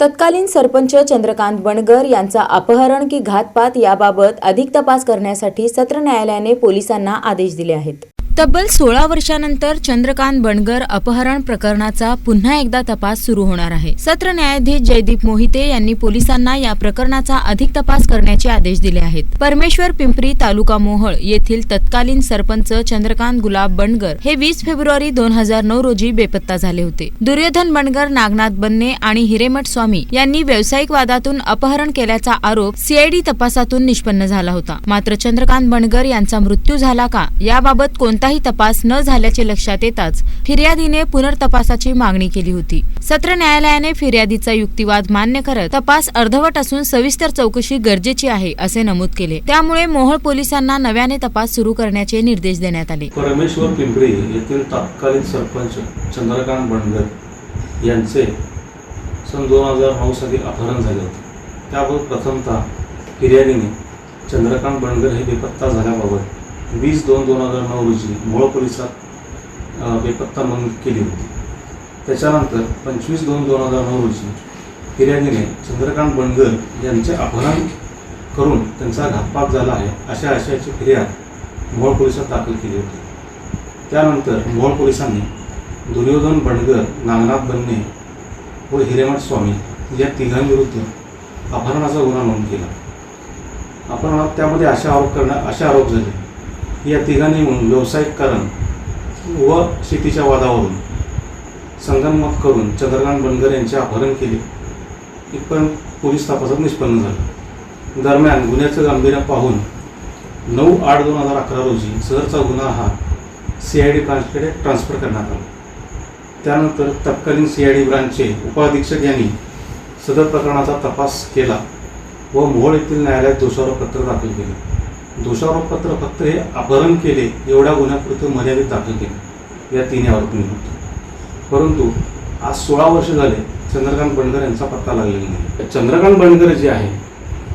तत्कालीन सरपंच चंद्रकांत बणगर यांचा अपहरण की घातपात याबाबत अधिक तपास करण्यासाठी सत्र न्यायालयाने पोलिसांना आदेश दिले आहेत. तब्बल सोळा वर्षानंतर चंद्रकांत बणगर अपहरण प्रकरणाचा पुन्हा एकदा तपास सुरू होणार आहे. सत्र न्यायाधीश जयदीप मोहिते यांनी पोलिसांना या प्रकरणाचा अधिक तपास करण्याचे आदेश दिले आहेत. परमेश्वर पिंपरी तालुका मोहळ येथील तत्कालीन सरपंच चंद्रकांत गुलाब बणगर हे वीस फेब्रुवारी दोन हजार नऊ रोजी बेपत्ता झाले होते. दुर्योधन बणगर नागनाथ बन्ने आणि हिरेमठ स्वामी यांनी व्यावसायिक वादातून अपहरण केल्याचा आरोप सीआयडी तपासातून निष्पन्न झाला होता. मात्र चंद्रकांत बणगर यांचा मृत्यू झाला का याबाबत कोणताही तपास न झाल्याचे लक्षात येताच फिर्यादीने पुनर्तपासाची मागणी केली होती. सत्र न्यायालयाने फिर्यादीचा युक्तिवाद मान्य करत तपास अर्धवट असून सविस्तर चौकशी गरजेची आहे असे नमूद केले. त्यामुळे मोहोळ पोलिसांना नव्याने तपास सुरू करण्याचे निर्देश देण्यात आले. परमेश्वर पिंपरी येथील तत्कालीन सरपंच चंद्रकांत बंडगर यांचे सन दोन हजार नऊ साली अपहरण झाले होते. त्याबाबत प्रथमतः फिर्यादीने चंद्रकांत बंडगर हे बेपत्ता झाल्याबाबत वीस दोन दोन हजार नऊ रोजी मोळ पोलिसात बेपत्ता नोंद केली होती. त्याच्यानंतर पंचवीस दोन दोन हजार नऊ रोजी फिर्यादीने चंद्रकांत बंडगर यांचे अपहरण करून त्यांचा घातपात झाला आहे अशा आशयाची फिर्याद मोहोळ पोलिसात दाखल केली होती. त्यानंतर मोहोळ पोलिसांनी दुर्योधन बंडगर नागनाथ बन्ने व हिरेमठ स्वामी या तिघांविरुद्ध अपहरणाचा गुन्हा नोंद केला. अपहरणात त्यामध्ये असे आरोप करण्या असे आरोप झाले या तिघांनी मिळून व्यावसायिक कारण व शेतीच्या वादावरून संगनमत करून चंद्रकांत बनगर यांचे अपहरण केले. इथपर्यंत पोलीस तपासात निष्पन्न झालं. दरम्यान गुन्ह्याचं गांभीर्य पाहून नऊ आठ दोन हजार अकरा रोजी सदरचा गुन्हा हा सी आय डी ब्रांचकडे ट्रान्स्फर करण्यात आला. त्यानंतर तत्कालीन सी आय डी ब्रांचचे उपाधीक्षक यांनी सदर प्रकरणाचा तपास केला व मोहोळ येथील न्यायालयात दोषारोपपत्र दाखल केले. दोषारोपपत्र फक्त हे अपहरण केले एवढ्या गुन्ह्यापुरतं मर्यादित दाखल केले. या तिन्ही आरोपींविरुद्ध परंतु आज सोळा वर्ष झाले चंद्रकांत बंडगर यांचा पत्ता लागलेला नाही. चंद्रकांत बंडगर जे आहे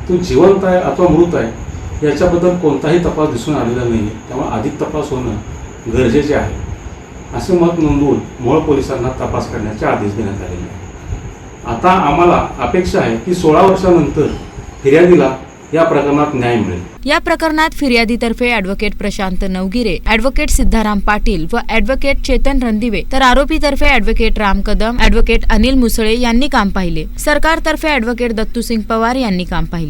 तो जिवंत आहे अथवा मृत आहे याच्याबद्दल कोणताही तपास दिसून आलेला नाही आहे त्यामुळे अधिक तपास होणं गरजेचे आहे. असे मत नोंदवून मूळ पोलिसांना तपास करण्याचे आदेश देण्यात आलेले आहे आता आम्हाला अपेक्षा आहे की सोळा वर्षानंतर फिर्यादीला या प्रकरणात न्याय मिळेल. या प्रकरणात फिर्यादीतर्फे अॅडव्होकेट प्रशांत नवगिरे अॅडव्होकेट सिद्धाराम पाटील व अॅडव्होकेट चेतन रणदिवे तर आरोपीतर्फे अॅडव्होकेट राम कदम अॅडव्होकेट अनिल मुसळे यांनी काम पाहिले. सरकारतर्फे अॅडव्होकेट दत्तूसिंग पवार यांनी काम पाहिले.